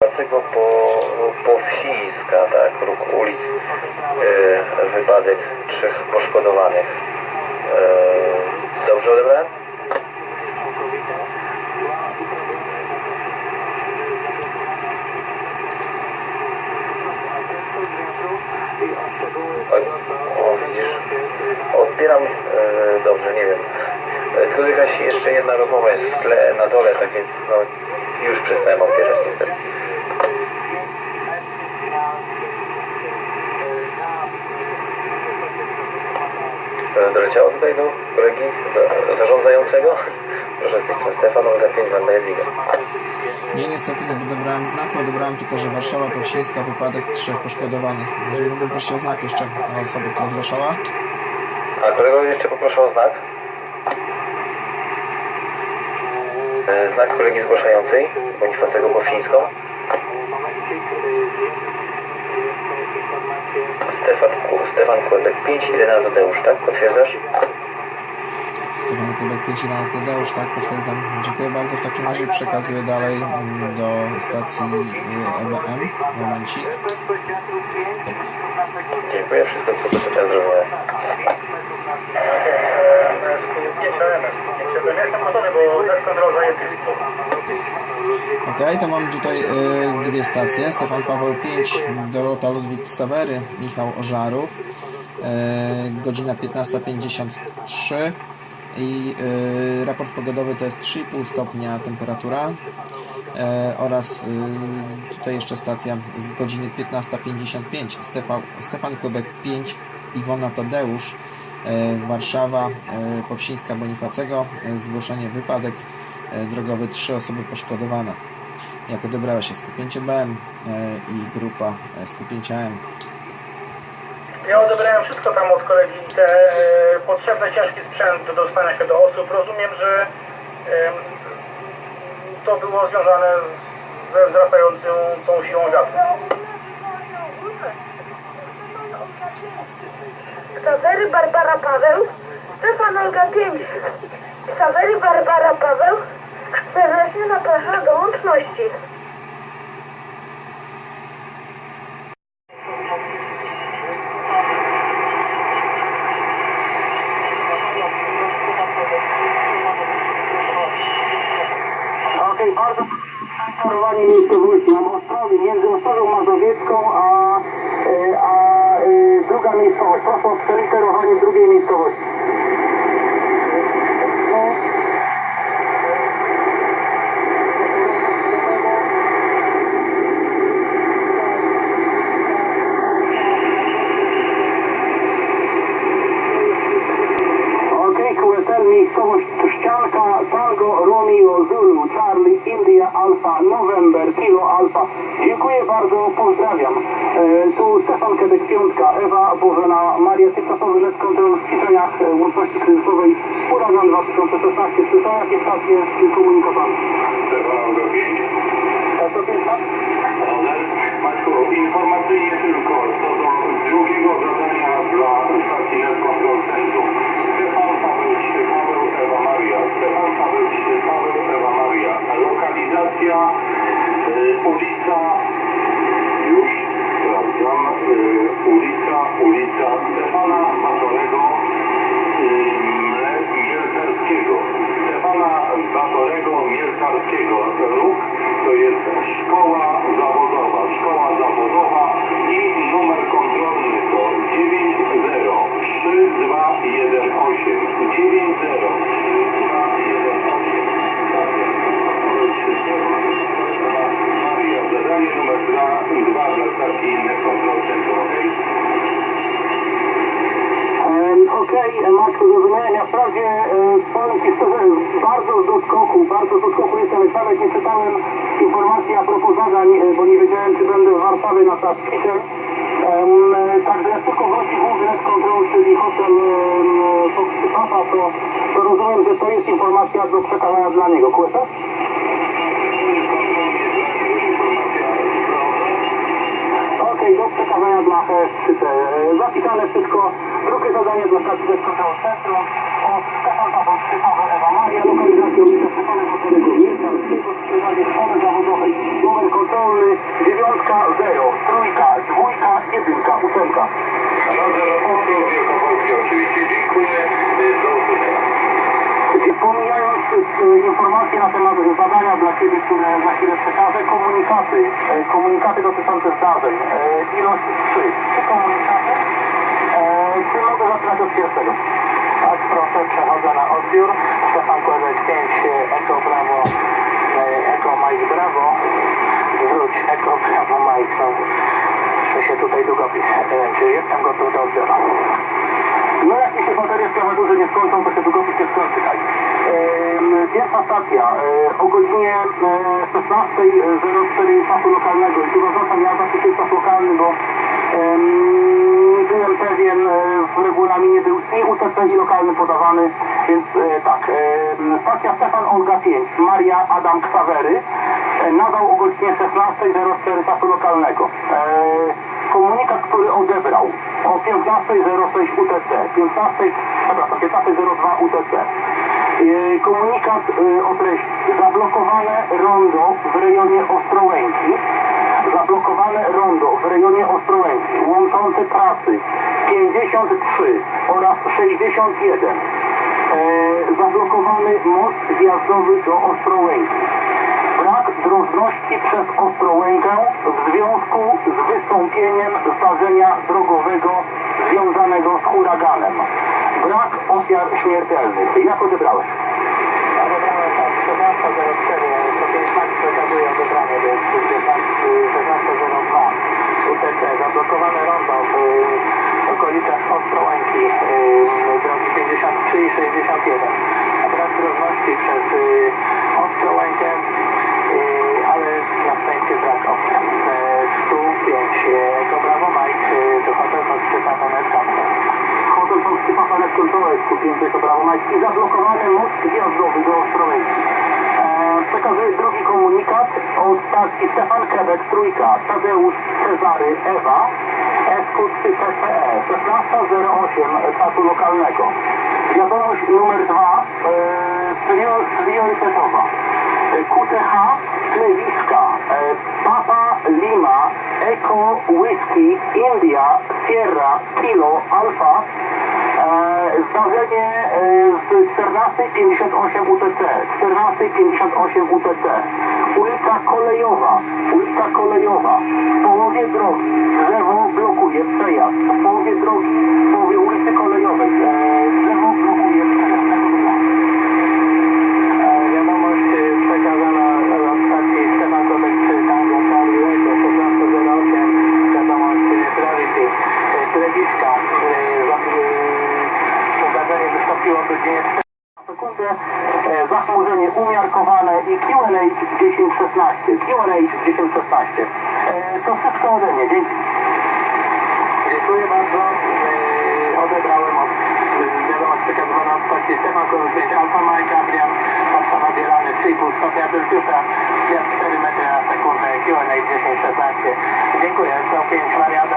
Dlatego po, po wsiska, tak, ruch ulic, e, wypadek trzech poszkodowanych. E, dobrze odebrałem? O, widzisz, odbieram, e, dobrze, nie wiem. Tylko jakaś jeszcze jedna rozmowa jest w tle, na dole, tak więc no, już przestałem odbierać niestety. Doleciało tutaj do kolegi za, zarządzającego. Proszę z strony Stefan, Olga 5, Wanda Jadwiga. Nie, niestety nie odebrałem znaku, odebrałem tylko, że Warszawa Powsińska, wypadek trzech poszkodowanych. Jeżeli mógłbym prosić o znak jeszcze na osobę, która zgłaszała. A kolego jeszcze poproszę o znak. E, Znak kolegi zgłaszającej, bądź facego Bofińską. Stefan, Ku- Stefan Kłebek 5, Irena Tadeusz, tak? Potwierdzasz? Stefan Kubek 5 na Tadeusz, tak, potwierdzam. Dziękuję bardzo. W takim razie przekazuję dalej mm, do stacji y, EBM. Momencik. Dziękuję, wszystko co do tego zrozumiałem. Jestem gotowy, bo bez kontrol zajęty jest Ok, to mamy tutaj y, dwie stacje. Stefan Paweł 5, Dorota Ludwik Ksawery, Michał Ożarów. Y, godzina 15.53 i y, raport pogodowy to jest 3,5 stopnia temperatura. E, oraz tutaj jeszcze stacja z godziny 15.55 Stefan, Stefan Kłebek 5 Iwona Tadeusz e, Warszawa e, Powsińska Bonifacego e, zgłoszenie wypadek e, drogowy trzy osoby poszkodowane jak odebrała się skupięcie BM e, i grupa e, skupięcia M Ja odebrałem wszystko tam od kolegi, te e, potrzebne ciężki sprzęt do dostania się do osób. Rozumiem, że to było związane z- ze wzrastającą tą siłą wiatru. Sawery Barbara Paweł, Stefan Olga 5. Sawery Barbara Paweł, serdecznie zapraszam do łączności. Okej, bardzo informowanie miejscowości. Mam Ostrowie, między Ostrową Mazowiecką a, e, a e, druga miejscowość. Proszę o przeliterowanie drugiej miejscowości. Bardzo, pozdrawiam. E, tu Stefan Kedek, Piątka, Ewa Bożena, Maria, tymczasowy net kontrol w ćwiczeniach e, łączności kryzysowej Huragan 2016. Czy są jakieś stacje z komunikatami? Stefan. E, to jest tak? Maćku, informacyjnie tylko co do drugiego zadania dla stacji Net Control Centrum. Stefan Paweł Paweł Ewa Maria. Stefan Paweł Paweł Ewa Maria. Lokalizacja y, ulica Mielcarskiego. Ruch to jest szkoła zawodowa. Szkoła zawodowa Okej, okay, Maćku, zrozumiałem. Ja wprawdzie e, powiem Ci szczerze, bardzo z doskoku, bardzo z doskoku jestem. Nawet nie czytałem informacji a propos zadań, e, bo nie wiedziałem, czy będę w Warszawie na czas e, Także jak tylko główny net control, czyli hotel Fox Papa, to, to rozumiem, że to jest informacja do przekazania dla niego. Kłesa? Przekazania dla E3T. E, Zapisane wszystko. Drugie zadanie dla stacji Centrum o Stefan Paweł Krzysztof Ewa Maria, lokalizacja kierownicę Stefana Paperego, miejsca w sprzedaży szkoły zawodowej, numer kontrolny, dziewiątka, zero, trójka, dwójka, jedynka, ósemka. Wielkopolski oczywiście dziękuję. Do usłyszenia. Pomijając informacje na temat zadania Ciebie, które za chwilę przekażę, komunikaty, e, komunikaty dotyczące zdarzeń, e, ilość 3. Trzy komunikaty. E, Czy mogę zaczynać od pierwszego? Tak, proszę, przechodzę na odbiór. Stefan Kłebek 5, Eko Brawo, Eko Mike Brawo. Wróć, Eko Brawo Mike. No, muszę się tutaj długopis. Czy jestem gotów do odbioru? No jak mi się baterie w klawiaturze nie skończą, to się długopis nie skończy. Tak. Pierwsza stacja e, o godzinie e, 16.04 czasu lokalnego. I tu zaznaczam, ja jest czas lokalny, bo nie byłem pewien, e, w regulaminie był i UTC i lokalny podawany, więc e, tak. Stacja Stefan Olga 5, Maria Adam Ksawery e, nadał o godzinie 16.04 czasu lokalnego. E, Komunikat, który odebrał o 15.06 UTC, 15, przepraszam, 15.02 UTC. Komunikat yy, o treści zablokowane rondo w rejonie Ostrołęki, zablokowane rondo w rejonie Ostrołęki łączące trasy 53 oraz 61. Yy, Zablokowany most wjazdowy do Ostrołęki brak drożności przez Ostrołękę w związku z wystąpieniem zdarzenia drogowego związanego z huraganem. Brak ofiar śmiertelnych. Jak odebrałeś? Odebrałem tak, 14.04, to 5 max przekazuje odebranie, jest 16.02 UTC, zablokowane w y, okolicach Ostrołęki, y, drogi 53 i 61. Brak drożności przez y, Ostrołękę, y, ale na szczęście brak ofiar. Y, 105, Eko Brawo Mike, y, to hotel pod Szczepanem Eskapem. Hotel są Tylko prawo majski i zablokowany most wjazdowy do Ostrołęki. E, przekazuję drugi komunikat. Od stacji Stefan Quebec Trójka, Tadeusz Cezary Ewa, SQ3 PPE, 16.08 czasu lokalnego. Wiadomość numer dwa, e, prior- priorytetowa. QTH Klewiska, e, Papa Lima, Eco Whisky, India, Sierra, Kilo, Alfa, zdarzenie e, z 1458 UTC, 1458 UTC, ulica Kolejowa, ulica Kolejowa, w połowie drogi, drzewo blokuje przejazd, w połowie drogi, w połowie ulicy Kolejowej, e, drzewo blokuje przejazd. E, Wiadomość e, przekazana od stacji Stefan Kobek przy Tango Charlie Echo 1608. Wiadomość e, Gravity. E, Telewiska. Zdarzenie wystąpiło o godzinie sekundę, e, zachmurzenie umiarkowane i Q&A 1016. Q&A 1016. E, to wszystko ode mnie. Dzięki. Dziękuję bardzo. E, Odebrałem od e, wiadomość przekazywana od stacji Kobek 5 Alfa Mike Adrian. Warszawa Bielany 3,5 stopnia Celsjusza. Wiatr 4 metry na sekundę. Q&A 1016. Dziękuję. 105 Marian.